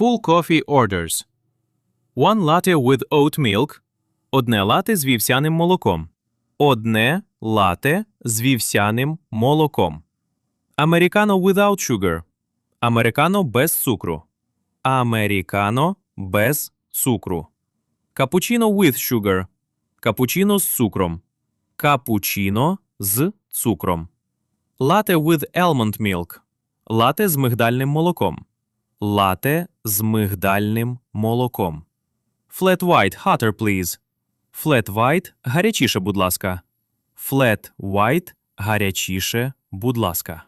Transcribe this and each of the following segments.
Full coffee orders. One latte with oat milk. Одне лате з вівсяним молоком. Одне лате з вівсяним молоком. Американо without sugar. Американо без цукру. Американо без цукру. Капучино with sugar. Капучино з цукром. Капучино з цукром. Лате with almond milk. Лате з мигдальним молоком. Лате з мигдальним молоком. Flat white hotter, please. Flat white гарячіше, будь ласка. Flat white гарячіше, будь ласка.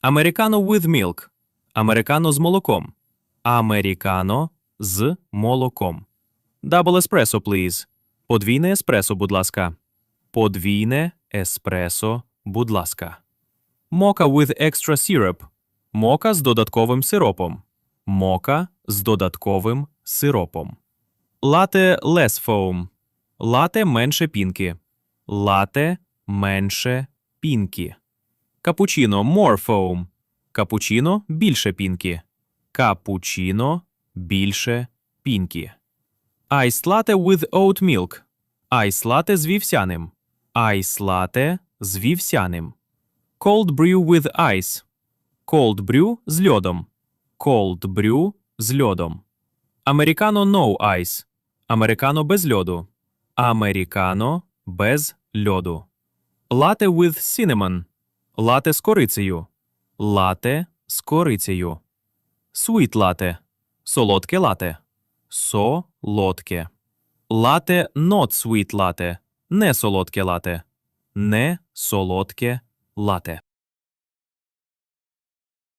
Американо with milk. Американо з молоком. Американо з молоком. Double espresso, please. Подвійне еспресо, будь ласка. Подвійне еспресо, будь ласка. Мока with extra syrup. Мока з додатковим сиропом. Мока з додатковим сиропом. Лате foam. Лате менше пінки. Лате менше пінки. Капучино foam. Капучино більше пінки. Капучино більше пінки. Iced latte with oat milk. Айс лате з вівсяним. Айс лате з вівсяним. Cold brew with ice. Cold brew з льодом. Cold brew з льодом. Американо no ice. Американо без льоду. Американо без льоду. Лате with cinnamon. Лате з корицею. Лате з корицею. Sweet лате. Солодке лате. Солодке. Лате not sweet лате. Не солодке лате. Не солодке лате.